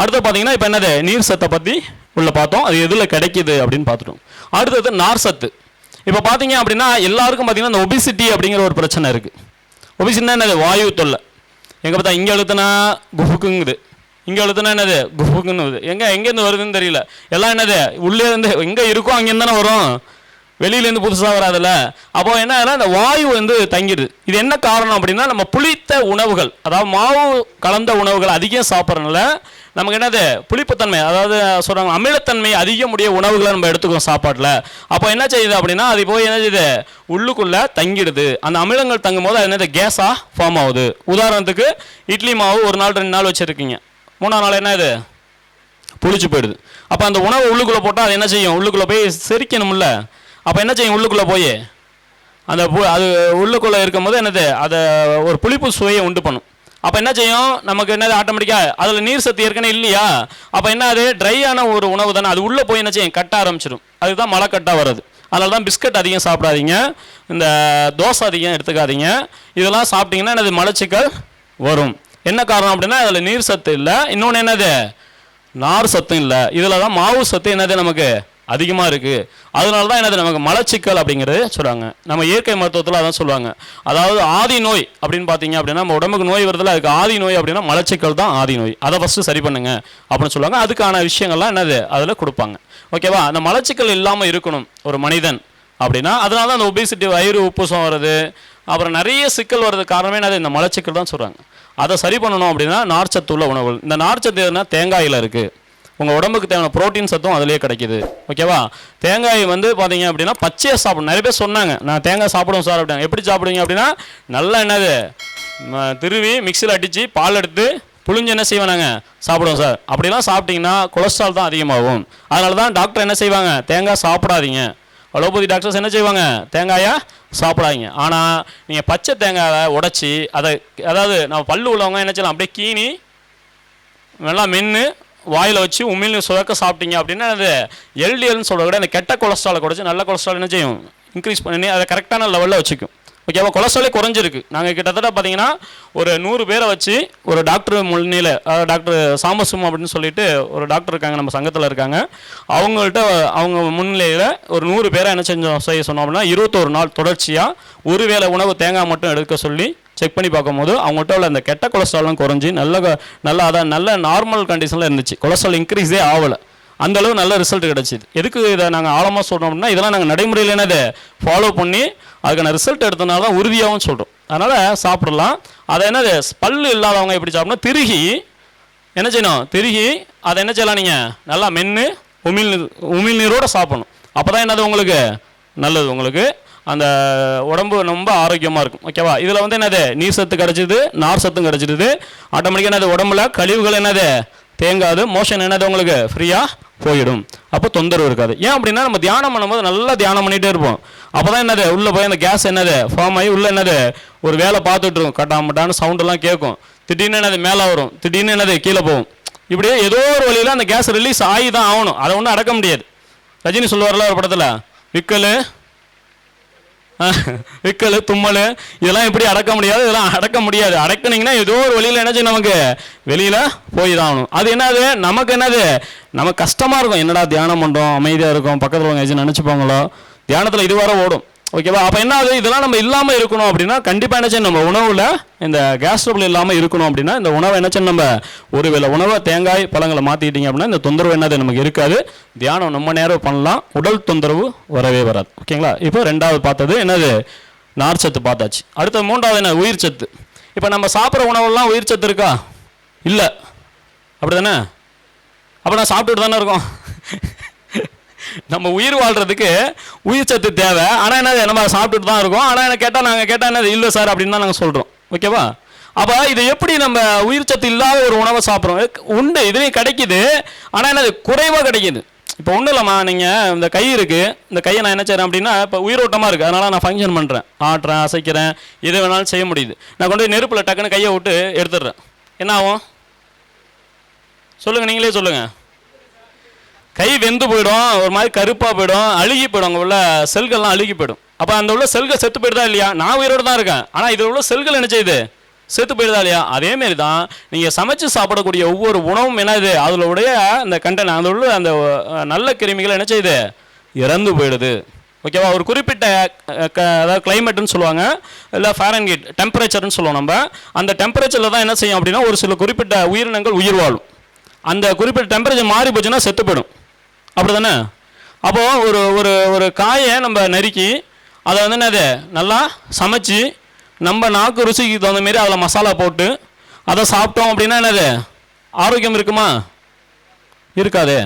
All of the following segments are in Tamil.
அடுத்து பார்த்தீங்கன்னா இப்போ என்னது? நீர் சத்தை பற்றி உள்ள பார்த்தோம். அது எதில் கிடைக்கிது அப்படின்னு பார்த்துட்டோம். அடுத்தது நார் சத்து. இப்போ பார்த்தீங்க அப்படின்னா எல்லாருக்கும் பார்த்தீங்கன்னா இந்த ஒபிசிட்டி அப்படிங்கிற ஒரு பிரச்சனை இருக்குது ஒபிசிட்டினா என்னது? வாயு தொல்லை. எங்கே பார்த்தா இங்கே எழுத்துனா குஃபுக்குங்குது. இங்கே எழுத்துனா என்னது? குஃபுக்குன்னு எங்கே எங்கேருந்து வருதுன்னு தெரியல. எல்லாம் என்னது? உள்ளே இருந்து எங்கே இருக்கோ அங்கேருந்து தானே வரும். வெளியிலேருந்து புதுசாக வராதுல்ல? அப்போ என்ன ஆகுதுன்னா, இந்த வாயு வந்து தங்கிடுது. இது என்ன காரணம் அப்படின்னா நம்ம புளித்த உணவுகள் அதாவது மாவு கலந்த உணவுகள் அதிகம் சாப்பிட்றதுனால நமக்கு என்னது? புளிப்புத்தன்மை அதாவது சொல்கிறாங்க அமிலத்தன்மை அதிகமுடைய உணவுகளை நம்ம எடுத்துக்கோம் சாப்பாட்டில். அப்போ என்ன செய்யுது அப்படின்னா அது போய் என்ன செய்யுது? உள்ளுக்குள்ளே தங்கிடுது. அந்த அமிலங்கள் தங்கும் போது அது என்னது? கேஸாக ஃபார்ம் ஆகுது. உதாரணத்துக்கு இட்லி மாவு ஒரு நாள் ரெண்டு நாள் வச்சுருக்கீங்க. மூணாம் நாள் என்ன இது புளிச்சு போயிடுது. அப்போ அந்த உணவு உள்ளுக்குள்ளே போட்டால் அது என்ன செய்யும்? உள்ளுக்குள்ளே போய் செரிக்கணும்ல. அப்போ என்ன செய்யும்? உள்ளுக்குள்ளே போய் அந்த பு அது உள்ளுக்குள்ளே இருக்கும்போது என்னது? அதை ஒரு புளிப்பு சுவையை உண்டு பண்ணும். அப்போ என்ன செய்யும்? நமக்கு என்னது? ஆட்டோமேட்டிக்காக அதில் நீர் சத்து ஏற்கனவே இல்லையா? அப்போ என்ன அது? ட்ரையான ஒரு உணவு தானே. அது உள்ளே போய் என்ன செய்யும்? கட்ட ஆரம்பிச்சிடும் அதுதான் மழை கட்டாக வருது. அதனால தான் பிஸ்கட் அதிகம் சாப்பிடாதீங்க. இந்த தோசை அதிகம் எடுத்துக்காதீங்க. இதெல்லாம் சாப்பிட்டீங்கன்னா என்னது? மலச்சிக்கல் வரும். என்ன காரணம் அப்படின்னா அதில் நீர் சத்து இல்லை. இன்னொன்று என்னது? நார் சத்தும் இல்லை. இதில் தான் மாவு சத்து என்னது நமக்கு? அதிகமாக இருக்குது அதனால தான் என்னது நமக்கு மலச்சிக்கல் அப்படிங்கிறது சொல்கிறாங்க நம்ம இயற்கை மருத்துவத்தில் அதான் சொல்லுவாங்க. அதாவது ஆதி நோய் அப்படின்னு பார்த்தீங்க அப்படின்னா நம்ம உடம்புக்கு நோய் வருதுல அதுக்கு ஆதி நோய் அப்படின்னா மலச்சிக்கல் தான் ஆதி நோய். அதை ஃபஸ்ட்டு சரி பண்ணுங்க அப்படின்னு சொல்லுவாங்க. அதுக்கான விஷயங்கள்லாம் என்னது? அதில் கொடுப்பாங்க. ஓகேவா அந்த மலச்சிக்கல் இல்லாமல் இருக்கணும் ஒரு மனிதன் அப்படின்னா அதனால தான் அந்த ஒபிசிட்டி வயிறு உப்புசம் வருது. அப்புறம் நிறைய சிக்கல் வர்றதுக்கு காரணமே என்னது? இந்த மலச்சிக்கல் தான் சொல்கிறாங்க அதை சரி பண்ணணும் அப்படின்னா நார்ச்சத்து உள்ள உணவுகள். இந்த நார்ச்சத்து எதுனா தேங்காயில் இருக்குது உங்கள் உடம்புக்கு தேவையான ப்ரோட்டீன் சத்தும் அதிலே கிடைக்குது. ஓகேவா தேங்காய் வந்து பார்த்தீங்க அப்படின்னா பச்சையாக சாப்பிடும் நிறைய பேர் சொன்னாங்க நான் தேங்காய் சாப்பிடுவோம் சார் அப்படின்னா எப்படி சாப்பிடுவீங்க அப்படின்னா நல்லா என்னது? திருவி மிக்சியில் அடித்து பால் எடுத்து புளிஞ்சு என்ன செய்வேன் நாங்கள் சாப்பிடுவோம் சார். அப்படிலாம் சாப்பிட்டிங்கன்னா கொலஸ்ட்ரால் தான் அதிகமாகும். அதனால தான் டாக்டர் என்ன செய்வாங்க? தேங்காய் சாப்பிடாதீங்க. அலோபதி டாக்டர்ஸ் என்ன செய்வாங்க? தேங்காயை சாப்பிடாதீங்க. ஆனால் நீங்கள் பச்சை தேங்காயை உடச்சி அதை அதாவது நம்ம பல்லு உள்ளவங்க என்ன செய்யலாம்? அப்படியே கீனி நல்லா மென்று வாயில் வச்சு உமிழ்நீர் சுரக்க சாப்பிட்டீங்க அப்படின்னா அது எல்டிஎல்னு சொல்கிற கூட அந்த கெட்ட கொலஸ்ட்ராலை குறைச்சி நல்ல கொலஸ்ட்ரால் என்ன செய்யும்? இன்க்ரீஸ் பண்ணி அதை கரெக்டான லெவலில் வச்சுக்கும். ஓகேவா கொலஸ்ட்ராலே குறைஞ்சிருக்கு. நாங்கள் கிட்டத்தட்ட பார்த்தீங்கன்னா ஒரு நூறு பேரை வச்சு ஒரு டாக்டர் முன்னில அதாவது டாக்டர் சாம்பசும் அப்படின்னு சொல்லிட்டு ஒரு டாக்டர் இருக்காங்க நம்ம சங்கத்தில் இருக்காங்க. அவங்கள்ட்ட அவங்க முன்னிலையில் ஒரு நூறு பேரை என்ன செஞ்சோம் செய்ய சொன்னோம் அப்படின்னா இருபத்தோரு நாள் தொடர்ச்சியாக ஒரு வேளை உணவு தேங்காய் மட்டும் எடுக்க சொல்லி செக் பண்ணி பார்க்கும்போது அவங்ககிட்ட உள்ள அந்த கெட்ட கொலஸ்ட்ரால்லாம் குறைஞ்சி நல்ல நல்ல அதான் நல்ல நார்மல் கண்டிஷனில் இருந்துச்சு. கொலஸ்ட்ரால் இன்க்ரீஸே ஆகலை. அந்தளவு நல்ல ரிசல்ட் கிடச்சிது. எதுக்கு இதை நாங்கள் ஆழமாக சொல்கிறோம் அப்படின்னா இதெல்லாம் நாங்கள் நடைமுறையில் என்னது? ஃபாலோ பண்ணி அதுக்கான ரிசல்ட் எடுத்தனால தான் உறுதியாகவும் சொல்கிறோம் அதனால் சாப்பிடலாம். அதை என்னது? பல்லு இல்லாதவங்க எப்படி சாப்பிடணும்? திருகி. என்ன செய்யணும்? திருகி. அதை என்ன செய்யலாம் நீங்கள் நல்லா மென்று உமிழ் உமிழ் நீரோடு சாப்பிடணும். அப்போ தான் என்னது உங்களுக்கு? நல்லது உங்களுக்கு. அந்த உடம்பு ரொம்ப ஆரோக்கியமாக இருக்கும். ஓகேவா இதில் வந்து என்னது? நீர் சத்து கிடச்சிது நார் சத்தும் கிடச்சிடுது ஆட்டோமேட்டிக்காக என்னது? உடம்புல கழிவுகள் என்னது? தேங்காது மோஷன் என்னது உங்களுக்கு? ஃப்ரீயாக போயிடும். அப்போ தொந்தரவு இருக்காது. ஏன் அப்படின்னா நம்ம தியானம் பண்ணும்போது நல்லா தியானம் பண்ணிகிட்டே இருப்போம். அப்போ தான் என்னது? உள்ளே போய் அந்த கேஸ் என்னது? ஃபார்ம் ஆகி உள்ளே என்னது? ஒரு வேலை பார்த்துட்டு இருக்கும். கட்டாமட்டான்னு சவுண்டெல்லாம் கேட்கும். திடீர்னு என்னது? மேலே வரும். திடீர்னு என்னது? கீழே போகும். இப்படியே ஏதோ ஒரு வழியில் அந்த கேஸ் ரிலீஸ் ஆகி தான் ஆகணும். அதை ஒன்றும் அடக்க முடியாது. ரஜினி சொல்லுவார்ல ஒரு படத்தில் விக்கல் விக்கல் தும்மல் இதெல்லாம் எப்படி அடக்க முடியாது? இதெல்லாம் அடக்க முடியாது. அடக்குனீங்கன்னா ஏதோ ஒரு வழியில் என்ன செய்யும் நமக்கு? வெளியில் போய் தான் ஆகணும் அது என்னது? நமக்கு என்னது? நமக்கு கஷ்டமாக இருக்கும். என்னடா தியானம் பண்ணுறோம் அமைதியாக இருக்கும். பக்கத்தில் உங்க ஏதாச்சும் நினச்சிப்பாங்களோ? தியானத்தில் இதுவரை ஓடும். ஓகேவா அப்போ என்ன ஆகுது இதெல்லாம் நம்ம இல்லாமல் இருக்கணும் அப்படின்னா கண்டிப்பாக என்ன நம்ம உணவில் இந்த கேஸ் ட்ரபிள் இல்லாமல் இருக்கணும் அப்படின்னா இந்த உணவை என்ன நம்ம ஒரு வேலை உணவை தேங்காய் பழங்களை மாற்றிக்கிட்டீங்க அப்படின்னா இந்த தொந்தரவு என்னது நமக்கு இருக்காது. தியானம் நம்ம நேரம் பண்ணலாம் உடல் தொந்தரவு வரவே வராது. ஓகேங்களா இப்போ ரெண்டாவது பார்த்தது என்னது? நார்ச்சத்து பார்த்தாச்சு. அடுத்தது மூன்றாவது என்ன? உயிர் சத்து. இப்போ நம்ம சாப்பிட்ற உணவெல்லாம் உயிர் சத்து இருக்கா? இல்லை. அப்படி தானே அப்போ நான் சாப்பிட்டுட்டு தானே இருக்கோம். நம்ம உயிர் வாழ்கிறதுக்கு உயிர் சத்து தேவை. ஆனால் என்ன நம்ம சாப்பிட்டுட்டு தான் இருக்கோம். ஆனால் என்ன கேட்டால் நாங்கள் கேட்டால் என்னது இல்லை சார் அப்படின்னு தான் நாங்கள் சொல்கிறோம் ஓகேவா? அப்போ இது எப்படி நம்ம உயிர் சத்து இல்லாத ஒரு உணவை சாப்பிட்றோம்? உண்டு இதுலேயும் கிடைக்குது. ஆனால் என்னது குறைவாக கிடைக்குது. இப்போ ஒன்றும் இல்லைம்மா நீங்கள் இந்த கை இருக்குது இந்த கையை நான் என்ன செய்கிறேன் அப்படின்னா இப்போ உயிரோட்டமாக இருக்குது அதனால் நான் ஃபங்க்ஷன் பண்ணுறேன் ஆட்டுறேன் அசைக்கிறேன் எது வேணாலும் செய்ய முடியுது. நான் கொண்டு போய் நெருப்பில் டக்குன்னு கையை விட்டு எடுத்துடுறேன். என்ன ஆகும்? சொல்லுங்கள் நீங்களே சொல்லுங்கள் கை வெந்து போயிடும் ஒரு மாதிரி கருப்பாக போயிடும் அழுகி போயிடும் அங்கே உள்ள செல்கள்லாம் அழுகி போயிடும். அப்போ அந்த உள்ள செல்கள் செத்து போயிடுதா இல்லையா? நான் உயிரோடு தான் இருக்கேன். ஆனால் இதில் உள்ள செல்கள் என்ன செய்யுது? செத்து போயிடுதா இல்லையா? அதேமாரி தான் நீங்கள் சமைச்சு சாப்பிடக்கூடிய ஒவ்வொரு உணவும் என்னது அதில் உடைய அந்த கண்டன அதில் உள்ள அந்த நல்ல கிருமிகள் என்ன செய்யுது? இறந்து போயிடுது. ஓகேவா ஒரு குறிப்பிட்ட க- அதாவது கிளைமேட்னு சொல்லுவாங்க. இல்லை ஃபேரன்கீட் டெம்பரேச்சர்னு சொல்லுவோம் நம்ம. அந்த டெம்பரேச்சரில் தான் என்ன செய்யும் அப்படின்னா ஒரு சில குறிப்பிட்ட உயிரினங்கள் உயிர் வாழும். அந்த குறிப்பிட்ட டெம்பரேச்சர் மாறி போச்சுன்னா செத்து போயிடும். அப்படி தானே அப்போது ஒரு ஒரு ஒரு காயை நம்ம நறுக்கி அதை வந்து என்னது? நல்லா சமைச்சு நம்ம நாக்கு ருசிக்கு தகுந்த மாரி அதில் மசாலா போட்டு அதை சாப்பிட்டோம் அப்படின்னா என்னது? ஆரோக்கியம் இருக்குமா? இருக்காது.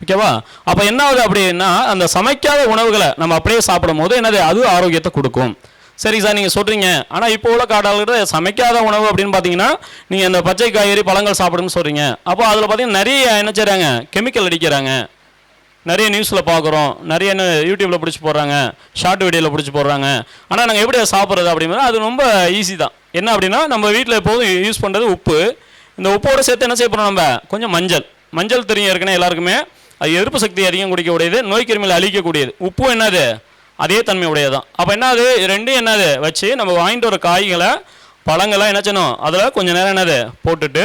ஓகேவா அப்போ என்ன ஆகுது அப்படின்னா அந்த சமைக்காத உணவுகளை நம்ம அப்படியே சாப்பிடும் போது என்னது? அது ஆரோக்கியத்தை கொடுக்கும். சரி சார் நீங்கள் சொல்கிறீங்க ஆனால் இப்போ உள்ள காடாளர்கள் சமைக்காத உணவு அப்படின்னு பார்த்தீங்கன்னா நீங்கள் இந்த பச்சை காய்கறி பழங்கள் சாப்பிடுன்னு சொல்கிறீங்க அப்போ அதில் பார்த்தீங்கன்னா நிறைய என்ன செய்கிறாங்க கெமிக்கல் அடிக்கிறாங்க. நிறைய நியூஸில் பார்க்குறோம் நிறைய என்ன யூடியூப்பில் பிடிச்சி போடுறாங்க. ஷார்ட் வீடியோவில் பிடிச்சி போடுறாங்க. ஆனால் நாங்கள் எப்படி சாப்பிட்றது அப்படின்னா அது ரொம்ப ஈஸி தான். என்ன அப்படின்னா நம்ம வீட்டில் எப்போதும் யூஸ் பண்ணுறது உப்பு. இந்த உப்போட சேர்த்து என்ன செய்ய போகிறோம் நம்ம? கொஞ்சம் மஞ்சள். மஞ்சள் தெரியும் ஏற்கனவே எல்லாருக்குமே. அது எதிர்ப்பு சக்தி அதிகம் குடிக்கக்கூடியது நோய் கிருமிகளை அழிக்கக்கூடியது. உப்பு என்னது? அதே தன்மை உடையது தான் அப்போ என்னது? ரெண்டும் என்னது? வச்சு நம்ம வாங்கிட்டு வர காய்களை பழங்களை என்ன செய்யணும்? அதில் கொஞ்சம் நேரம் என்னது? போட்டுட்டு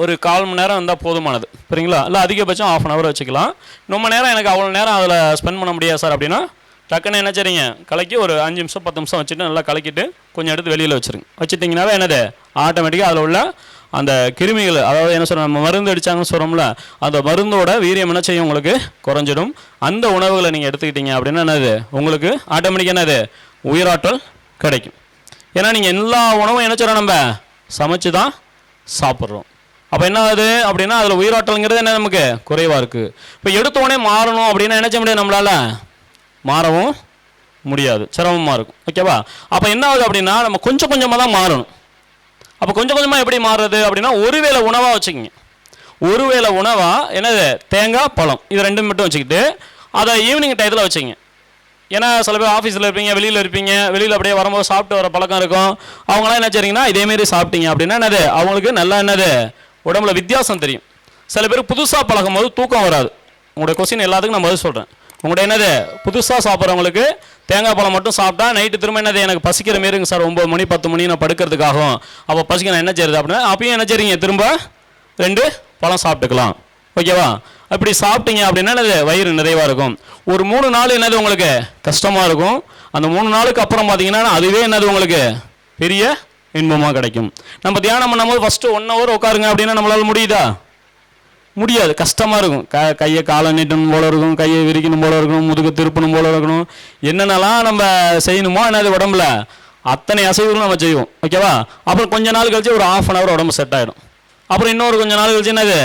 ஒரு கால் மணி நேரம் இருந்தால் போதுமானது. சரிங்களா? இல்லை அதிகபட்சம் ஆஃப் அன் ஹவர் வச்சுக்கலாம். ரொம்ப நேரம் எனக்கு அவ்வளோ நேரம் அதில் ஸ்பெண்ட் பண்ண முடியாது சார் அப்படின்னா டக்குன்னு என்ன செய்றீங்க? கலக்கி ஒரு அஞ்சு நிமிஷம் பத்து நிமிஷம் வச்சுட்டு நல்லா கலக்கிட்டு கொஞ்சம் எடுத்து வெளியில் வச்சுருங்க. வச்சுட்டிங்கனாவே என்னது? ஆட்டோமேட்டிக்காக அதில் உள்ள அந்த கிருமிகள் அதாவது என்ன சொல்கிறோம் நம்ம மருந்து அடித்தாங்கன்னு சொல்கிறோம்ல அந்த மருந்தோட வீரியம் என்ன செய்யும் உங்களுக்கு? குறைஞ்சிடும். அந்த உணவுகளை நீங்கள் எடுத்துக்கிட்டீங்க அப்படின்னா என்னது? உங்களுக்கு ஆட்டோமேட்டிக்காக என்னது? உயிராற்றல் கிடைக்கும். ஏன்னா நீங்கள் எல்லா உணவும் என்ன செய்கிறோம் நம்ம? சமைச்சு தான் சாப்பிட்றோம். அப்போ என்ன ஆகுது அப்படின்னா அதில் உயிராற்றல்ங்கிறது என்ன நமக்கு? குறைவாக இருக்குது இப்போ எடுத்தோடனே மாறணும் அப்படின்னா என்ன செய்ய முடியாது நம்மளால். மாறவும் முடியாது. சிரமமாக இருக்கும். ஓகேவா அப்போ என்ன ஆகுது அப்படின்னா நம்ம கொஞ்சம் கொஞ்சமாக தான் மாறணும். அப்போ கொஞ்சம் கொஞ்சமாக எப்படி மாறுறது அப்படின்னா ஒருவேளை உணவாக வச்சுக்கோங்க. ஒருவேளை உணவாக என்னது? தேங்காய் பழம். இது ரெண்டும் மட்டும் வச்சுக்கிட்டு அதை ஈவினிங் டயத்தில் வச்சுங்க ஏன்னா சில பேர் ஆஃபீஸில் இருப்பீங்க வெளியில் இருப்பீங்க. வெளியில் அப்படியே வரும்போது சாப்பிட்டு வர பழக்கம் இருக்கும். அவங்களாம் என்ன செய்றீங்கன்னா இதேமாரி சாப்பிட்டீங்க அப்படின்னா என்னது? அவங்களுக்கு நல்லா என்னது? உடம்புல வித்தியாசம் தெரியும். சில பேர் புதுசாக பழகும் போது தூக்கம் வராது. உங்களுடைய கொஸ்டின் எல்லாத்துக்கும் நான் பதில் சொல்கிறேன் உங்களோட என்னது? புதுசாக சாப்பிட்றவங்களுக்கு தேங்காய் பழம் மட்டும் சாப்பிட்டா நைட்டு திரும்ப என்னது? எனக்கு பசிக்கிற மாரி சார். ஒம்பது மணி பத்து மணி நான் படுக்கிறதுக்காகும் அப்போ பசிக்க நான் என்ன செய்யுது அப்படின்னா அப்பயும் என்ன செய்றீங்க? திரும்ப ரெண்டு பழம் சாப்பிட்டுக்கலாம். ஓகேவா அப்படி சாப்பிட்டீங்க அப்படின்னா என்னது? வயிறு நிறைவாக இருக்கும். ஒரு மூணு நாள் என்னது உங்களுக்கு? கஷ்டமாக இருக்கும். அந்த மூணு நாளுக்கு அப்புறம் பார்த்தீங்கன்னா அதுவே என்னது உங்களுக்கு? பெரிய இன்பமாக கிடைக்கும். நம்ம தியானம் பண்ணும்போது ஃபஸ்ட்டு ஒன் ஹவர் உட்காருங்க அப்படின்னா நம்மளால் முடியுதா? முடியாது. கஷ்டமாக இருக்கும். க கையை காலை நீட்டணும் போல இருக்கும் கையை விரிக்கணும் போல இருக்கணும் முதுகு திருப்பணும் போல இருக்கணும். என்னென்னலாம் நம்ம செய்யணுமோ என்னது உடம்புல? அத்தனை அசைவுகளும் நம்ம செய்வோம். ஓகேவா அப்புறம் கொஞ்ச நாள் கழிச்சு ஒரு ஆஃப் அன் ஹவர் உடம்பு செட் ஆகிடும் அப்புறம் இன்னொரு கொஞ்ச நாள் கழிச்சு என்னது?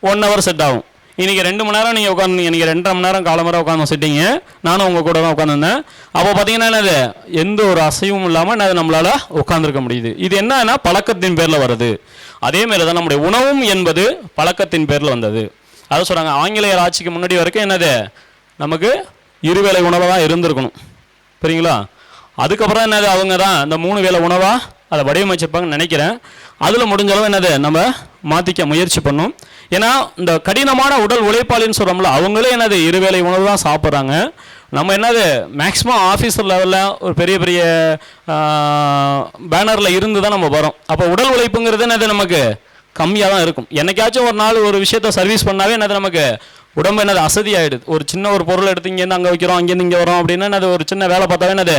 ஒன் ஹவர் செட் ஆகும். இன்றைக்கி ரெண்டு மணி நேரம் நீங்கள் உட்காந்து இன்றைக்கி ரெண்டரை மணி நேரம் காலமரம் உட்காந்து சிட்டிங்க நானும் உங்கள் கூட தான் உட்காந்துருந்தேன் அப்போ பார்த்தீங்கன்னா என்னது? எந்த ஒரு அசைவும் இல்லாமல் என்னது நம்மளால் உட்காந்துருக்க முடியுது. இது என்னன்னா பழக்கத்தின் பேரில் வருது. அதே மாதிரி தான் நம்முடைய உணவும் என்பது பழக்கத்தின் பேரில் வந்தது. அதை சொல்கிறாங்க ஆங்கிலேயர் ஆட்சிக்கு முன்னாடி வரைக்கும் என்னது? நமக்கு இருவேளை உணவாக தான் இருந்திருக்கணும். சரிங்களா அதுக்கப்புறம் என்னது? அவங்க தான் இந்த மூணு வேளை உணவாக அதை வடிவமைச்சிருப்பாங்கன்னு நினைக்கிறேன். அதில் முடிஞ்ச அளவு என்னது? நம்ம மாற்றிக்க முயற்சி பண்ணோம். ஏன்னா இந்த கடினமான உடல் உழைப்பாளின்னு சொல்கிறோம்ல அவங்களே என்னது இருவேளை உணவு தான் சாப்பிட்றாங்க. நம்ம என்னது மேக்ஸிமம் ஆஃபீஸ் லெவலில் ஒரு பெரிய பெரிய பேனரில் இருந்து தான் நம்ம வரோம். அப்போ உடல் உழைப்புங்கிறது என்னது நமக்கு? கம்மியாக தான் இருக்கும். என்னைக்காச்சும் ஒரு நாள் ஒரு விஷயத்த சர்வீஸ் பண்ணாவே என்னது நமக்கு? உடம்பு என்னது? அசதி ஆகிடுது ஒரு சின்ன ஒரு பொருள் எடுத்து இங்கேருந்து அங்கே வைக்கிறோம் அங்கேருந்து இங்கே வரோம் அப்படின்னா என்னது? ஒரு சின்ன வேலை பார்த்தாவே என்னது?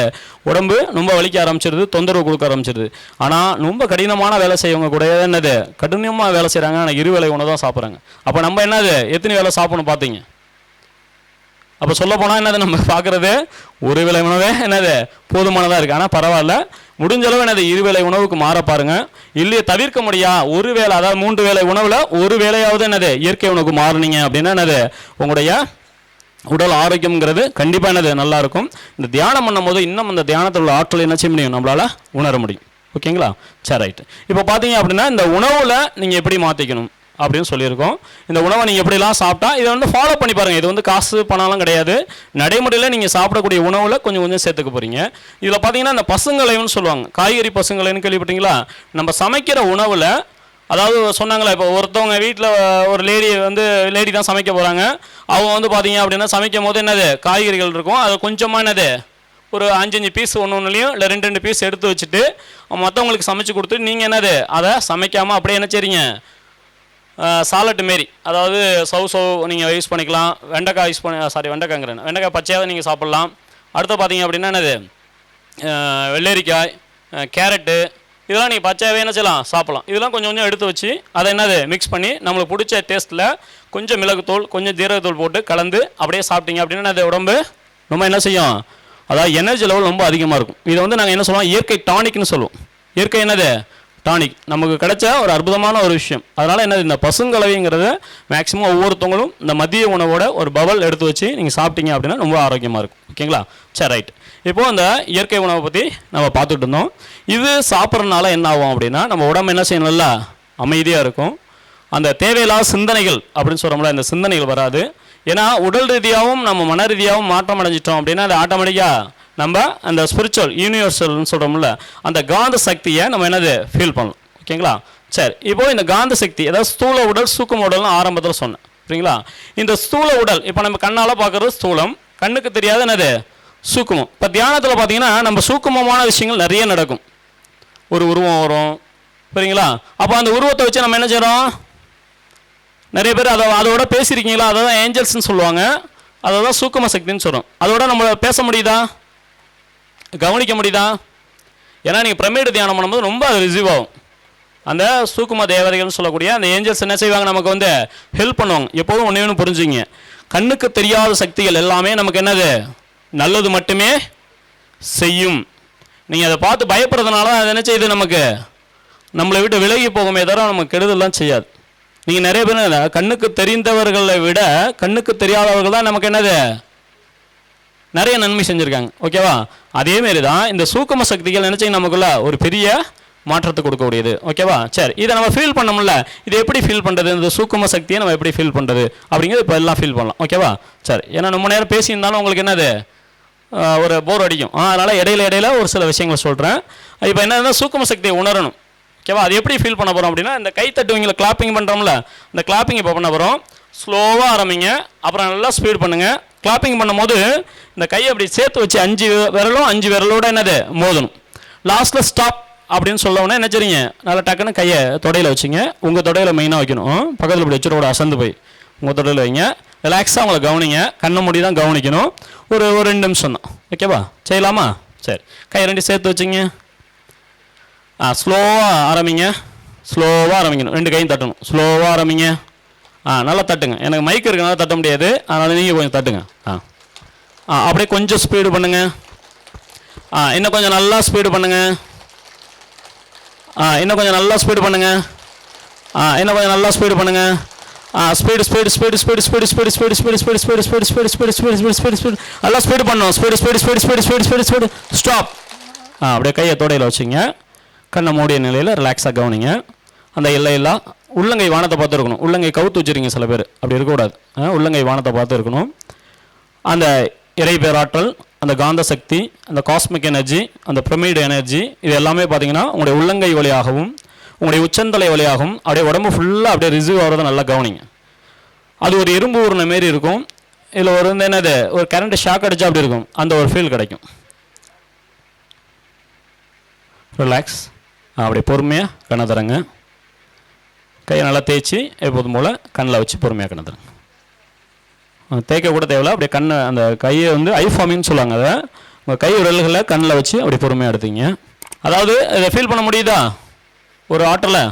உடம்பு ரொம்ப வலிக்க ஆரம்பிச்சிருது தொந்தரவு கொடுக்க ஆரம்பிச்சிருது. ஆனால் ரொம்ப கடினமான வேலை செய்யவங்க கூட என்னது? கடினமாக வேலை செய்கிறாங்க ஆனால் இருவேளை உணவு தான் சாப்பிட்றாங்க. அப்போ நம்ம என்னது? எத்தனை வேலை சாப்பிடணும் பார்த்தீங்க? அப்போ சொல்ல போனால் என்னது நம்ம பார்க்குறது? ஒரு விலை உணவே என்னது? போதுமானதாக இருக்குது ஆனால் பரவாயில்ல. முடிஞ்ச அளவு என்னது இருவேளை உணவுக்கு மாற பாருங்க. இல்லையே தவிர்க்க முடியா? ஒரு வேளை அதாவது மூன்று வேளை உணவில் ஒரு வேளையாவது என்னது இயற்கை உணவுக்கு மாறுனீங்க அப்படின்னா என்னது உங்களுடைய உடல் ஆரோக்கியம்ங்கிறது கண்டிப்பாக என்னது நல்லா இருக்கும். இந்த தியானம் பண்ணும்போது இன்னும் அந்த தியானத்தில் உள்ள ஆற்றல் என்ன செய்ய முடியும்? நம்மளால் உணர முடியும். ஓகேங்களா? சரி ரைட்டு. இப்போ பார்த்தீங்க அப்படின்னா இந்த உணவில் நீங்கள் எப்படி மாற்றிக்கணும் அப்படின்னு சொல்லியிருக்கோம். இந்த உணவை நீங்கள் எப்படிலாம் சாப்பிட்டா இதை வந்து ஃபாலோ பண்ணி பாருங்கள் இது வந்து காசு பணம்லாம் கிடையாது. நடைமுறையில் நீங்கள் சாப்பிடக்கூடிய உணவில் கொஞ்சம் கொஞ்சம் சேர்த்துக்க போகிறீங்க இதில் பார்த்தீங்கன்னா இந்த பசுங்களைன்னு சொல்லுவாங்க. காய்கறி பசுங்களைன்னு கேள்விப்பட்டீங்களா? நம்ம சமைக்கிற உணவில் அதாவது சொன்னாங்களே இப்போ ஒருத்தவங்க வீட்டில் ஒரு லேடி வந்து லேடி தான் சமைக்க போகிறாங்க அவங்க வந்து பார்த்தீங்க அப்படின்னா சமைக்கும் போது என்னது? காய்கறிகள் இருக்கும். அது கொஞ்சமாக என்னது? ஒரு அஞ்சஞ்சு பீஸ் ஒன்று ஒன்றுலையும் இல்லை ரெண்டு ரெண்டு பீஸ் எடுத்து வச்சுட்டு மற்றவங்களுக்கு சமைச்சு கொடுத்து நீங்கள் என்னது? அதை சமைக்காமல் அப்படியே என்ன செய்றீங்க? சாலட் மாரி. அதாவது சவு சவு நீங்கள் யூஸ் பண்ணிக்கலாம். வெண்டைக்காய் யூஸ் பண்ணி சாரி வெண்டைக்காய்ங்கிறேன் வெண்டைக்காய் பச்சையாக நீங்கள் சாப்பிட்லாம். அடுத்து பார்த்தீங்க அப்படின்னா என்னது? வெள்ளரிக்காய் கேரட்டு. இதெல்லாம் நீங்கள் பச்சையாகவே என்ன செய்யலாம்? சாப்பிடலாம். இதெல்லாம் கொஞ்சம் கொஞ்சம் எடுத்து வச்சு அதை என்னது? மிக்ஸ் பண்ணி நம்மளுக்கு பிடிச்ச டேஸ்ட்டில் கொஞ்சம் மிளகுத்தூள் கொஞ்சம் ஜீரகத்தூள் போட்டு கலந்து அப்படியே சாப்பிட்டீங்க அப்படின்னா அது உடம்பு ரொம்ப என்ன செய்யும்? அதாவது எனர்ஜி லெவல் ரொம்ப அதிகமாக இருக்கும். இதை வந்து நாங்கள் என்ன சொல்லுவோம்? இயற்கை டானிக்னு சொல்லுவோம். இயற்கை என்னது? டானிக் நமக்கு கிடைச்ச ஒரு அற்புதமான ஒரு விஷயம். அதனால் என்னது இந்த பசுங்கலவைங்கிறத மேக்ஸிமம் ஒவ்வொருத்தவங்களும் இந்த மதிய உணவோட ஒரு பவல் எடுத்து வச்சு நீங்கள் சாப்பிட்டீங்க அப்படின்னா ரொம்ப ஆரோக்கியமாக இருக்கும். ஓகேங்களா சரி ரைட் இப்போது அந்த இயற்கை உணவை பற்றி நம்ம பார்த்துட்டு இருந்தோம். இது சாப்பிட்றதுனால என்ன ஆகும் அப்படின்னா நம்ம உடம்பு என்ன செய்யணும்ல அமைதியாக இருக்கும். அந்த தேவையில்லாத சிந்தனைகள் அப்படின்னு சொல்கிறோம்ல இந்த சிந்தனைகள் வராது. ஏன்னா உடல் ரீதியாகவும் நம்ம மன ரீதியாகவும் மாற்றம் அடைஞ்சிட்டோம் அப்படின்னா அது ஆட்டோமேட்டிக்காக நம்ம அந்த ஸ்பிரிச்சுவல் யூனிவர்சல்னு சொல்கிறோம்ல அந்த காந்த சக்தியை நம்ம என்னது? ஃபீல் பண்ணலாம் ஓகேங்களா சரி இப்போது இந்த காந்த சக்தி அதாவது ஸ்தூல உடல் சூக்கம் உடல்னு ஆரம்பத்தில் சொன்னேன். சரிங்களா இந்த ஸ்தூல உடல் இப்போ நம்ம கண்ணால் பார்க்குறது ஸ்தூலம் கண்ணுக்கு தெரியாத என்னது? சூக்குமம். இப்போ தியானத்தில் பார்த்தீங்கன்னா நம்ம சூக்குமமான விஷயங்கள் நிறைய நடக்கும். ஒரு உருவம் வரும். சரிங்களா அப்போ அந்த உருவத்தை வச்சு நம்ம என்ன செய்கிறோம் நிறைய பேர் அதை அதோட பேசியிருக்கீங்களா? அதை தான் ஏஞ்சல்ஸ்னு சொல்லுவாங்க. அதை தான் சூக்கும சக்தின்னு சொல்கிறோம் அதோட நம்ம பேச முடியுதா? கவனிக்க முடியுதா? ஏன்னா நீங்கள் பிரமிடு தியானம் பண்ணும்போது ரொம்ப அது ரிசீவ் ஆகும். அந்த சூக்கும தேவதைகள்னு சொல்லக்கூடிய அந்த ஏஞ்சல்ஸ் என்ன செய்வாங்க? நமக்கு வந்து ஹெல்ப் பண்ணுவாங்க. எப்போதும் ஒன்றே ஒன்று புரிஞ்சுங்க கண்ணுக்கு தெரியாத சக்திகள் எல்லாமே நமக்கு என்னது? நல்லது மட்டுமே செய்யும். நீங்கள் அதை பார்த்து பயப்படுறதுனால அது என்ன செய்யுது நமக்கு? நம்மளை விட்டு விலகி போகுமே தவிர நமக்கு கெடுதலாம் செய்யாது. நீங்கள் நிறைய பேர் கண்ணுக்கு தெரிந்தவர்களை விட கண்ணுக்கு தெரியாதவர்கள் தான் நமக்கு என்னது? நிறைய நன்மை செஞ்சுருக்காங்க. ஓகேவா அதேமாரி தான் இந்த சூக்கம சக்திகள் நினச்சி நமக்குள்ள ஒரு பெரிய மாற்றத்தை கொடுக்கக்கூடியது ஓகேவா சரி இதை நம்ம ஃபீல் பண்ணோம்ல. இதை எப்படி ஃபீல் பண்ணுறது இந்த சூக்கும சக்தியை நம்ம எப்படி ஃபீல் பண்ணுறது அப்படிங்கிறது இப்போ எல்லாம் ஃபீல் பண்ணலாம். ஓகேவா சரி ஏன்னா ரொம்ப நேரம் பேசியிருந்தாலும் உங்களுக்கு என்னது? ஒரு போர் அடிக்கும். அதனால் இடையில இடையில ஒரு சில விஷயங்களை சொல்கிறேன் இப்போ என்னன்னா சூக்கும சக்தியை உணரணும். ஓகேவா அது எப்படி ஃபீல் பண்ண போகிறோம் அப்படின்னா இந்த கை தட்டுவீங்கள கிளாப்பிங் பண்ணுறோம்ல இந்த கிளாப்பிங் இப்போ பண்ண போகிறோம் ஸ்லோவாக ஆரம்பிங்க. அப்புறம் நல்லா ஸ்பீட் பண்ணுங்கள் கிளாப்பிங் பண்ணும்போது இந்த கையை அப்படி சேர்த்து வச்சு அஞ்சு விரலும் அஞ்சு விரலோட என்னது? மோதணும். லாஸ்ட்டில் ஸ்டாப் அப்படின்னு சொல்லவுன்னே என்ன செய்றீங்க? நல்லா டக்குன்னு கையை தொடையில் வச்சுங்க. உங்கள் தொடையில் மெயினாக வைக்கணும். பக்கத்தில் இப்படி வச்சுரோட அசந்து போய் உங்கள் தொடையில் வைங்க. ரிலாக்ஸாக உங்களை கவனிங்க. கண்ணை மூடி தான் கவனிக்கணும். ஒரு ஒரு ரெண்டு நிமிஷம் தான். ஓகேவா செய்யலாமா? சரி. கை ரெண்டு சேர்த்து வச்சுங்க. ஆ ஸ்லோவாக ஆரம்பிங்க. ஸ்லோவாக ஆரம்பிக்கணும். ரெண்டு கையும் தட்டணும். ஸ்லோவாக ஆரம்பிங்க. ஆ நல்லா தட்டுங்க எனக்கு மைக் இருக்கனால தட்ட முடியாது அதனால் நீங்கள் கொஞ்சம் தட்டுங்க ஆ ஆ அப்படியே கொஞ்சம் ஸ்பீடு பண்ணுங்கள் ஆ இன்னும் கொஞ்சம் நல்லா ஸ்பீடு பண்ணுங்கள் ஆ இன்னும் கொஞ்சம் நல்லா ஸ்பீடு பண்ணுங்கள் ஆ இன்னும் கொஞ்சம் நல்லா ஸ்பீடு பண்ணுங்க ஆ speed speed speed speed speed speed speed speed speed speed speed speed speed speed speed speed speed நல்லா ஸ்பீடு பண்ணணும் speed speed speed speed speed speed speed stop ஆ அப்படியே கையை தொடையில் வச்சுங்க கண்ணை மூடிய நிலையில் ரிலாக்ஸாக கவனிங்க அந்த எல்லையெல்லாம் உள்ளங்கை வானத்தை பார்த்து இருக்கணும் உள்ளங்கை கவுத்து வச்சுருங்க சில பேர். அப்படி இருக்கக்கூடாது. உள்ளங்கை வானத்தை பார்த்து இருக்கணும் அந்த இறை பேராற்றல் அந்த காந்த சக்தி அந்த காஸ்மிக் எனர்ஜி அந்த பிரமிடு எனர்ஜி இது எல்லாமே பார்த்தீங்கன்னா உங்களுடைய உள்ளங்கை வழியாகவும் உங்களுடைய உச்சந்தலை வழியாகவும் அப்படியே உடம்பு ஃபுல்லாக அப்படியே ரிசீவ் ஆகிறத நல்லா கவனிங்க. அது ஒரு இரும்பு உருணை மாரி இருக்கும். இதில் ஒரு வந்து என்னது? ஒரு கரண்ட் ஷாக் அடிச்சா அப்படி இருக்கும். அந்த ஒரு ஃபீல் கிடைக்கும். ரிலாக்ஸ் அப்படியே பொறுமையாக கண்ணை தரங்க கையை நல்லா தேய்ச்சி எப்போதும் போல் கண்ணில் வச்சு பொறுமையாக கண்ணை தேய்க்க கூட தேவையில்ல அப்படியே கண்ணை அந்த கையை வந்து ஐ ஃபார்மிங்னு சொல்லுவாங்க அதை. உங்கள் கை விரல்களை கண்ணில் வச்சு அப்படி பொறுமையாக எடுத்தீங்க. அதாவது இதை ஃபீல் பண்ண முடியுதா? ஒரு ஆற்றலை.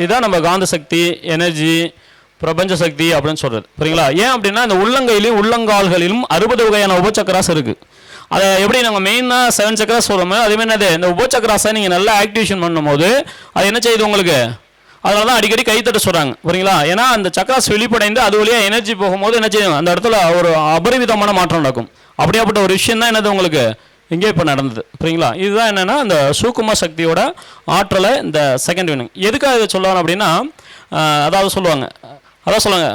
இதுதான் நம்ம காந்த சக்தி எனர்ஜி பிரபஞ்ச சக்தி அப்படின்னு சொல்கிறது புரியுங்களா? ஏன் அப்படின்னா இந்த உள்ளங்கையிலும் உள்ளங்கால்களிலும் அறுபது வகையான உபச்சக்கராஸ் இருக்குது அதை எப்படி நம்ம மெயினாக செவன் சக்கராஸ் சொல்கிறோமோ அதே மாதிரி என்னது? இந்த உபச்சக்கராஸை நீங்கள் நல்லா ஆக்டிவேஷன் பண்ணும்போது அது என்ன செய்யுது உங்களுக்கு? அதனால தான் அடிக்கடி கைத்தட்ட சொல்கிறாங்க புரியுங்களா? ஏன்னா அந்த சக்கராஸ் வெளிப்படைந்து அது வழியாக எனர்ஜி போகும்போது என்ன செய்யும் அந்த இடத்துல ஒரு அபரிவிதமான மாற்றம் நடக்கும். அப்படியாப்பட்ட ஒரு விஷயம் தான் என்னது உங்களுக்கு? இங்கே இப்போ நடந்தது. புரியுங்களா? இதுதான் என்னென்னா அந்த சூக்கும சக்தியோட ஆற்றலை இந்த செகண்ட் வினிங் எதுக்காக இதை சொல்லுவாங்க அப்படின்னா அதாவது சொல்லுவாங்க அதான் சொல்லுவாங்க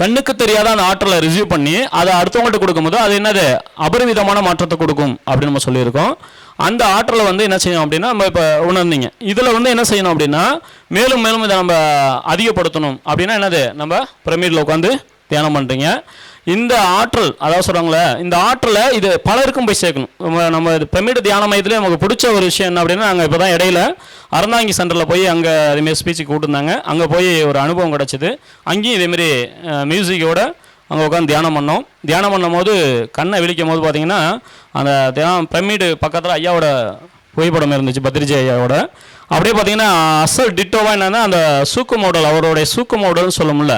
கண்ணுக்கு தெரியாத அந்த ஆற்றலை ரிசீவ் பண்ணி அதை அடுத்தவங்கள்ட்ட கொடுக்கும்போது அது என்னது? அபரிவிதமான மாற்றத்தை கொடுக்கும் அப்படின்னு நம்ம சொல்லியிருக்கோம். அந்த ஆற்றலை வந்து என்ன செய்யணும் அப்படின்னா நம்ம இப்போ உணர்ந்தீங்க. இதில் வந்து என்ன செய்யணும் அப்படின்னா மேலும் மேலும் இதை நம்ம அதிகப்படுத்தணும். அப்படின்னா என்னது? நம்ம பிரமிடில் உட்காந்து தியானம் பண்ணுறீங்க இந்த ஆற்றல் அதாவது சொல்கிறாங்களே இந்த ஆற்றலை இது பலருக்கும் போய் சேர்க்கணும். நம்ம நம்ம இது பிரமிடு தியான மையத்தில் நமக்கு பிடிச்ச ஒரு விஷயம் என்ன அப்படின்னா நாங்கள் இப்போ தான் இடையில அறந்தாங்கி சென்டரில் போய் அங்கே அதேமாரி ஸ்பீச்சுக்கு கூட்டிருந்தாங்க அங்கே போய் ஒரு அனுபவம் கிடச்சிது. அங்கேயும் இதேமாரி மியூசிக்கோட அங்கே உட்காந்து தியானம் பண்ணோம். தியானம் பண்ணும்போது கண்ணை விழிக்கும் போது பார்த்தீங்கன்னா அந்த தியானம் பிரமிடு பக்கத்தில் ஐயாவோட புகைப்படம் இருந்துச்சு பத்ரிஜி ஐயாவோட. அப்படியே பார்த்தீங்கன்னா அசல் டிட்டோவாக என்னன்னா அந்த சூக்கு மாடல் அவருடைய சூக்கு மாடல்னு சொல்லும்ல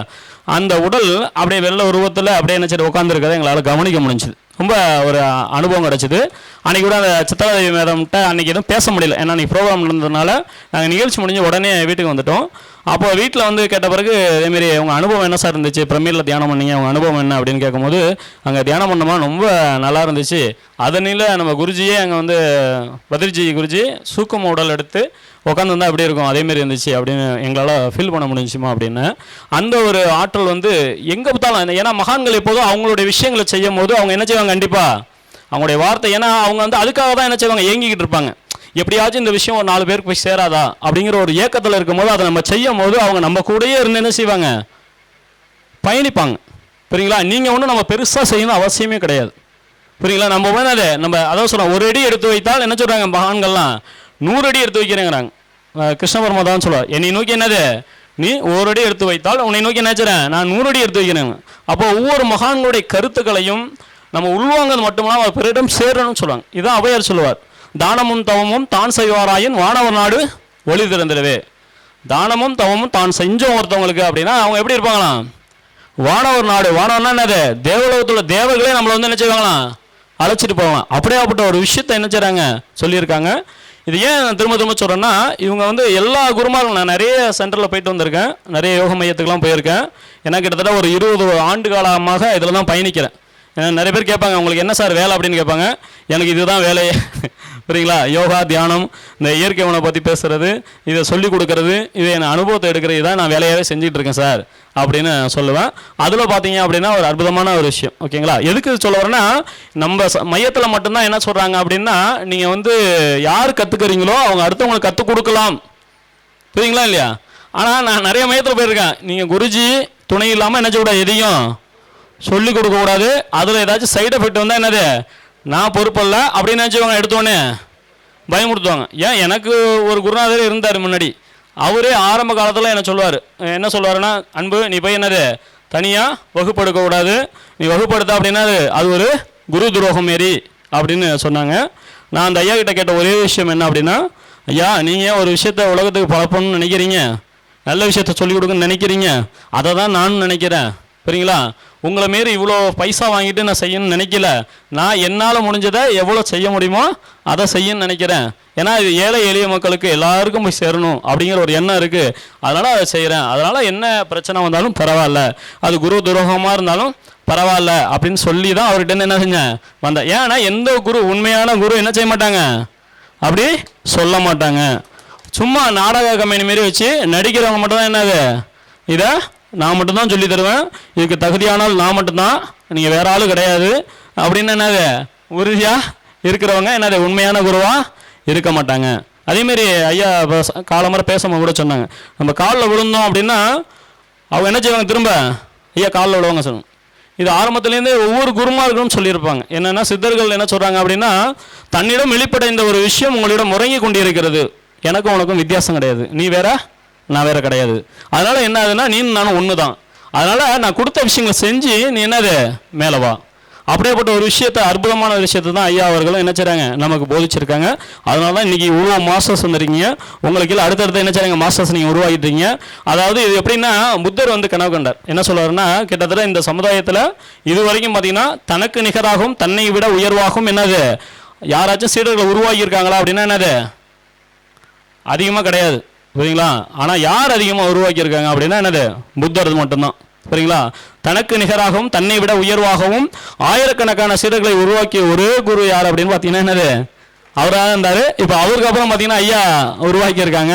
அந்த உடல் அப்படியே வெள்ளை உருவத்தில் அப்படியே என்ன சரி உட்காந்துருக்கதை எங்களால் கவனிக்க முடிஞ்சுது. ரொம்ப ஒரு அனுபவம் கிடச்சிது. அன்றைக்கி கூட அந்த சித்திரதேவி மேடம்கிட்ட அன்றைக்கி எதுவும் பேச முடியல. ஏன்னா அன்றைக்கி ப்ரோக்ராம் இருந்ததுனால நாங்கள் நிகழ்ச்சி முடிஞ்சு உடனே வீட்டுக்கு வந்துட்டோம். அப்போ வீட்டில் வந்து கேட்ட பிறகு இதேமாரி உங்கள் அனுபவம் என்ன சார் இருந்துச்சு? பிரமீரில் தியானம் பண்ணீங்க. உங்கள் அனுபவம் என்ன? அப்படின்னு கேட்கும்போது அங்கே தியானம் பண்ணோமா ரொம்ப நல்லா இருந்துச்சு. அதனில நம்ம குருஜியே அங்கே வந்து பதிர்ஜி குருஜி சூக்கம் உடல் எடுத்து உட்காந்துருந்தா எப்படி இருக்கும்? அதேமாரி இருந்துச்சு. அப்படின்னு எங்களால் ஃபீல் பண்ண முடிஞ்சுமா அப்படின்னு. அந்த ஒரு ஆற்றல் வந்து எங்கே பார்த்தாலும் ஏன்னா மகான்கள் எப்போதும் அவங்களுடைய விஷயங்களை செய்யும் போது அவங்க என்ன செய்வாங்க? கண்டிப்பாக அவங்களுடைய வார்த்தை ஏன்னா அவங்க வந்து அதுக்காக தான் என்ன செய்வாங்க? இயங்கிக்கிட்டு இருப்பாங்க. எப்படியாச்சும் இந்த விஷயம் ஒரு நாலு பேருக்கு போய் சேராதா? அப்படிங்கிற ஒரு ஏக்கத்தில் இருக்கும்போது அதை நம்ம செய்யும் போது அவங்க நம்ம கூடயே இருந்து என்ன செய்வாங்க? பயணிப்பாங்க. புரியுங்களா? நீங்கள் ஒன்றும் நம்ம பெருசாக செய்யணும் அவசியமே கிடையாது. புரியுங்களா? நம்ம போனால் நம்ம அதான் சொல்கிறோம் ஒரு அடி எடுத்து வைத்தால் என்ன சொல்கிறாங்க மகான்கள்லாம்? நூறு அடி எடுத்து வைக்கிறேங்கிறாங்க. அஹ் கிருஷ்ண பரமா தான் சொல்லுவார். என்னை நோக்கி என்னது? நீ ஒரு அடி எடுத்து வைத்தால் உன்னை நோக்கி நினைச்சிறேன் நான் நூறு அடி எடுத்து வைக்கிறேங்க அப்போ ஒவ்வொரு மகான்களுடைய கருத்துக்களையும் நம்ம உள்வாங்கிறது மட்டுமல்லாமல் அவர் பிறரிடம் சேரணும்னு சொல்லுவாங்க. இதான் அவையார் சொல்லுவார். தானமும் தவமும் தான் செய்வாராயின் வானவர் நாடு ஒளி திறந்துடுவே. தானமும் தவமும் தான் செஞ்சோம் ஒருத்தவங்களுக்கு அப்படின்னா அவங்க எப்படி இருப்பாங்களாம் வானவர் நாடு வானவர்னா என்னது? தேவலோகத்துல தேவர்களே நம்மளை வந்து என்ன செய்வாங்களாம் அழைச்சிட்டு போகலாம் அப்படியாப்பட்ட ஒரு விஷயத்தை என்ன செய்கிறாங்க சொல்லியிருக்காங்க. இது ஏன் நான் திரும்ப திரும்ப சொல்கிறேன்னா இவங்க வந்து எல்லா குருமார்களும் நான் நிறைய சென்டரில் போயிட்டு வந்திருக்கேன். நிறைய யோக மையத்துக்குலாம் போயிருக்கேன். ஏன்னா கிட்டத்தட்ட ஒரு இருபது ஆண்டு காலமாக இதில் தான் பயணிக்கிறேன். நிறைய பேர் கேட்பாங்க உங்களுக்கு என்ன சார் வேலை? அப்படின்னு கேட்பாங்க. எனக்கு இதுதான் வேலையே புரியுங்களா யோகா தியானம் இந்த இயற்கை உணவை பற்றி பேசுகிறது இதை சொல்லி கொடுக்கறது இதை என் அனுபவத்தை எடுக்கிறது தான் நான் வேலையாகவே செஞ்சுட்டு இருக்கேன் சார் அப்படின்னு சொல்லுவேன். அதில் பார்த்தீங்க அப்படின்னா ஒரு அற்புதமான ஒரு விஷயம். ஓகேங்களா? எதுக்கு சொல்ல வரேன்னா நம்ம மையத்தில் மட்டும்தான் என்ன சொல்கிறாங்க அப்படின்னா நீங்கள் வந்து யார் கற்றுக்கிறீங்களோ அவங்க அடுத்தவங்களுக்கு கற்றுக் கொடுக்கலாம். புரியுங்களா இல்லையா? ஆனால் நான் நிறைய மையத்தில் போயிருக்கேன். நீங்கள் குருஜி துணை இல்லாமல் என்ன செய்யக்கூடாது எதையும். சொல்லி கொடுக்கக்கூடாது. அதில் ஏதாச்சும் சைடு எஃபெக்ட் வந்தால் என்னது? நான் பொறுப்பல்ல அப்படின்னு நினச்சிவாங்க எடுத்தோடனே பயமுறுத்துவாங்க. ஏன்? எனக்கு ஒரு குருநாதர் இருந்தார் முன்னாடி. அவரே ஆரம்ப காலத்தில் என்ன சொல்லுவார்? என்ன சொல்லுவாருன்னா அன்பு நீ போய் என்னது? தனியாக வகுப்படுக்கக்கூடாது நீ வகுப்படுத்த அப்படின்னா அது ஒரு குரு துரோகம் மாரி அப்படின்னு சொன்னாங்க. நான் அந்த ஐயா கிட்ட கேட்ட ஒரே விஷயம் என்ன அப்படின்னா ஐயா நீங்கள் ஒரு விஷயத்த உலகத்துக்கு பழப்பணும்னு நினைக்கிறீங்க? நல்ல விஷயத்த சொல்லிக் கொடுக்குன்னு நினைக்கிறீங்க? அதை தான் நானும் நினைக்கிறேன். சரிங்களா உங்களை மாரி இவ்வளோ பைசா வாங்கிட்டு நான் செய்யணும்னு நினைக்கல. நான் என்னால் முடிஞ்சதை எவ்வளோ செய்ய முடியுமோ அதை செய்யணும்னு நினைக்கிறேன். ஏன்னா இது ஏழை எளிய மக்களுக்கு எல்லாருக்கும் போய் சேரணும் அப்படிங்கிற ஒரு எண்ணம் இருக்குது அதனால் அதை செய்கிறேன் அதனால் என்ன பிரச்சனை வந்தாலும் பரவாயில்ல. அது குரு துரோகமாக இருந்தாலும் பரவாயில்ல அப்படின்னு சொல்லி தான் அவர்கிட்ட என்ன செஞ்சேன்? வந்தேன். ஏன்னா எந்த குரு உண்மையான குரு என்ன செய்ய மாட்டாங்க? அப்படி சொல்ல மாட்டாங்க. சும்மா நாடக கம்பெனி மாரி வச்சு நடிக்கிறவங்க மட்டும்தான் என்னது? இதை நான் மட்டும்தான் சொல்லி தருவேன். இதுக்கு தகுதியானால் நான் மட்டும்தான். நீங்கள் வேற ஆளும் கிடையாது. அப்படின்னு என்னது? உறுதியாக இருக்கிறவங்க என்னது? உண்மையான குருவாக இருக்க மாட்டாங்க. அதேமாரி ஐயா காலமுறை பேசாமல் கூட சொன்னாங்க. நம்ம காலில் விழுந்தோம் அப்படின்னா அவங்க என்ன செய்வாங்க திரும்ப? ஐயா காலில் விழுவாங்க சொல்லணும். இது ஆரம்பத்துலேருந்தே ஒவ்வொரு குருமார்களும் சொல்லியிருப்பாங்க. என்னென்னா சித்தர்கள் என்ன சொல்கிறாங்க அப்படின்னா தன்னிடம் வெளிப்பட இந்த ஒரு விஷயம் உங்களிடம் முறங்கி கொண்டிருக்கிறது. எனக்கும் உனக்கும் வித்தியாசம் கிடையாது. நீ வேற நான் வேறு கிடையாது. அதனால் என்ன ஆகுதுன்னா நீ நானும் ஒன்று தான் அதனால் நான் கொடுத்த விஷயங்களை செஞ்சு நீ என்னது? மேலே வா. அப்படியேப்பட்ட ஒரு விஷயத்தை அற்புதமான ஒரு விஷயத்தை தான் ஐயா அவர்களும் என்ன செய்கிறாங்க நமக்கு போதிச்சிருக்காங்க. அதனால தான் இன்றைக்கி இவ்வளோ மாஸ்டர்ஸ் வந்துருக்கீங்க. உங்களுக்கு இல்லை அடுத்தடுத்து என்ன செய்கிறாங்க மாஸ்டர்ஸ் நீங்கள் உருவாக்கிட்டீங்க. அதாவது இது எப்படின்னா புத்தர் வந்து கனவு கண்டார். என்ன சொல்றாருன்னா கிட்டத்தட்ட இந்த சமுதாயத்தில் இது வரைக்கும் பார்த்தீங்கன்னா தனக்கு நிகராகவும் தன்னை விட உயர்வாகவும் என்னது? யாராச்சும் சீடர்களை உருவாக்கியிருக்காங்களா அப்படின்னா என்னது? அதிகமாக கிடையாது. புரியுங்களா ஆனால் யார் அதிகமாக உருவாக்கியிருக்காங்க அப்படின்னா என்னது? புத்தர் மட்டும்தான். சரிங்களா தனக்கு நிகராகவும் தன்னை விட உயர்வாகவும் ஆயிரக்கணக்கான சீடர்களை உருவாக்கிய ஒரே குரு யார் அப்படின்னு பார்த்தீங்கன்னா என்னது? அவராக இருந்தார். இப்போ அவருக்கு அப்புறம் பார்த்தீங்கன்னா ஐயா உருவாக்கியிருக்காங்க.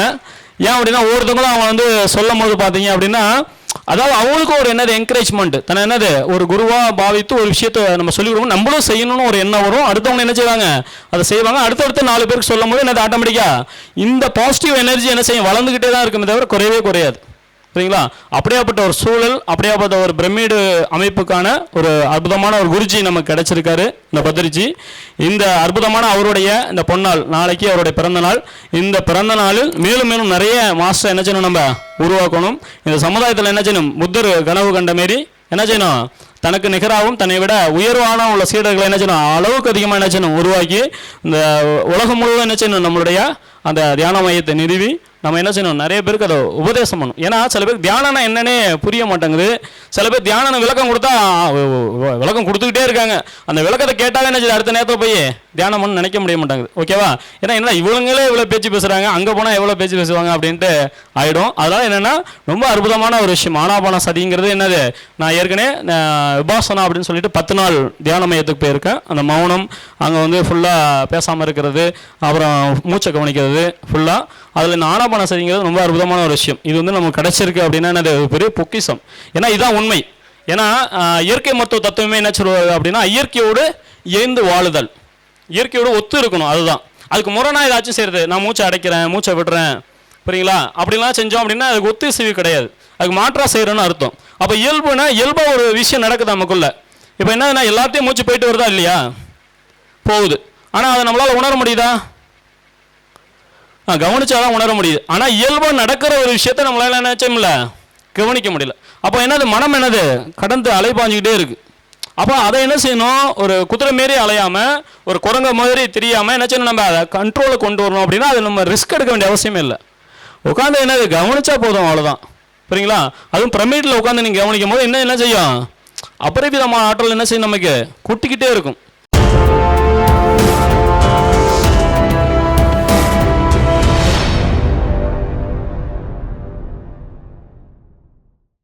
ஏன் அப்படின்னா ஒவ்வொருத்தவங்களும் அவங்க வந்து சொல்லும் போது பார்த்தீங்க அப்படின்னா அதாவது அவங்களுக்கும் ஒரு என்னது என்கரேஜ்மெண்ட் தன்னை என்னது ஒரு குருவாக பாவித்து ஒரு விஷயத்தை நம்ம சொல்லி கொடுக்கணும் நம்மளும் செய்யணும்னு ஒரு எண்ணம் வரும். அடுத்தவங்க என்ன செய்வாங்க? அதை செய்வாங்க. அடுத்தடுத்து நாலு பேருக்கு சொல்லும் போது என்னது ஆட்டோமேட்டிக்காக இந்த பாசிட்டிவ் எனர்ஜி என்ன செய்யும்? வளர்ந்துக்கிட்டே தான் இருக்குமே தவிர குறையவே குறையாது. சரிங்களா? அப்படியாப்பட்ட ஒரு சூழல் அப்படியாப்பட்ட ஒரு பிரமிடு அமைப்புக்கான ஒரு அற்புதமான ஒரு குருஜி நமக்கு கிடைச்சிருக்காரு இந்த பத்ரிஜி. இந்த அற்புதமான அவருடைய இந்த பொன்னாள் நாளைக்கு அவருடைய பிறந்த நாள். இந்த பிறந்த நாளில் மேலும் மேலும் நிறைய மாஸ்டர் என்ன செய்யணும் நம்ம உருவாக்கணும். இந்த சமுதாயத்தில் என்ன செய்யணும்? புத்தர் கனவு கண்ட மாரி என்ன செய்யணும்? தனக்கு நிகராகவும் தன்னை விட உயர்வான உள்ள சீடர்களை என்ன செய்யணும்? அளவுக்கு அதிகமாக என்ன செய்யணும்? உருவாக்கி இந்த உலகம் முழுவதும் என்ன செய்யணும்? நம்மளுடைய அந்த தியான மையத்தை நிறுவி நம்ம என்ன செய்யணும்? நிறைய பேருக்கு அதை உபதேசம் பண்ணணும். ஏன்னா சில பேர் தியானம்னா என்னன்னே புரிய மாட்டேங்குது. சில பேர் தியானம் விளக்கம் கொடுத்தா விளக்கம் கொடுத்துக்கிட்டே இருக்காங்க. அந்த விளக்கத்தை கேட்டாலே என்ன செய்யுது? அடுத்த நேரத்தில் போய் தியானம் பண்ண நினைக்க முடிய மாட்டாங்குது. ஓகேவா ஏன்னா என்ன இவங்களே இவ்வளோ பேச்சு பேசுகிறாங்க அங்கே போனால் எவ்வளோ பேச்சு பேசுவாங்க அப்படின்ட்டு ஆகிடும் அதனால் என்னென்னா ரொம்ப அற்புதமான ஒரு விஷயம். ஆனாபான சதிங்கிறது என்னது? நான் ஏற்கனவே விபாசனா அப்படின்னு சொல்லிட்டு பத்து நாள் தியான மையத்துக்கு போயிருக்கேன். அந்த மௌனம் அங்கே வந்து ஃபுல்லாக பேசாமல் இருக்கிறது அப்புறம் மூச்சை கவனிக்கிறது ஃபுல்லாக அதில் இந்த ஆனாபான சதிங்கிறது ரொம்ப அற்புதமான ஒரு விஷயம். இது வந்து நமக்கு கிடச்சிருக்கு அப்படின்னா என்னது? பெரிய பொக்கிஷம். ஏன்னா இதுதான் உண்மை. ஏன்னா இயற்கை மருத்துவ தத்துவமே என்ன சொல்வது அப்படின்னா இயற்கையோடு இயந்து வாழுதல். இயற்கையோடு ஒத்து இருக்கணும் அதுதான். அதுக்கு முரணாக ஏதாச்சும் செய்கிறது நான் மூச்சை அடைக்கிறேன் மூச்சை விடுறேன். புரியுங்களா? அப்படிலாம் செஞ்சோம் அப்படின்னா அதுக்கு ஒத்து சிவி கிடையாது. அதுக்கு மாற்றா செய்கிறோன்னு அர்த்தம். அப்போ இயல்புனா இயல்பாக ஒரு விஷயம் நடக்குது நமக்குள்ள. இப்போ என்னதுன்னா எல்லாத்தையும் மூச்சு போயிட்டு வருதா இல்லையா? போகுது. ஆனால் அதை நம்மளால் உணர முடியுதா? ஆ கவனிச்சாதான் உணர முடியுது. ஆனால் இயல்பாக நடக்கிற ஒரு விஷயத்த நம்மளால என்ன செய்யல கவனிக்க முடியல. அப்போ என்னது? மனம் என்னது? கடந்து அலைபாஞ்சிக்கிட்டே இருக்குது அப்போ அதை என்ன செய்யணும்? ஒரு குதிரை மாரி அலையாமல் ஒரு குரங்க மாதிரி தெரியாமல் என்ன செய்யணும்? நம்ம அதை கண்ட்ரோலில் கொண்டு வரணும் அப்படின்னா அது நம்ம ரிஸ்க் எடுக்க வேண்டிய அவசியமே இல்லை. உட்காந்து என்னது? கவனிச்சா போதும் அவ்வளோதான் சரிங்களா அதுவும் பிரமிடில் உட்காந்து நீங்கள் கவனிக்கும் போது என்ன என்ன செய்யும்? அபரிவிதமான ஆற்றல் என்ன செய்யும் நமக்கு? கூட்டிக்கிட்டே இருக்கும்.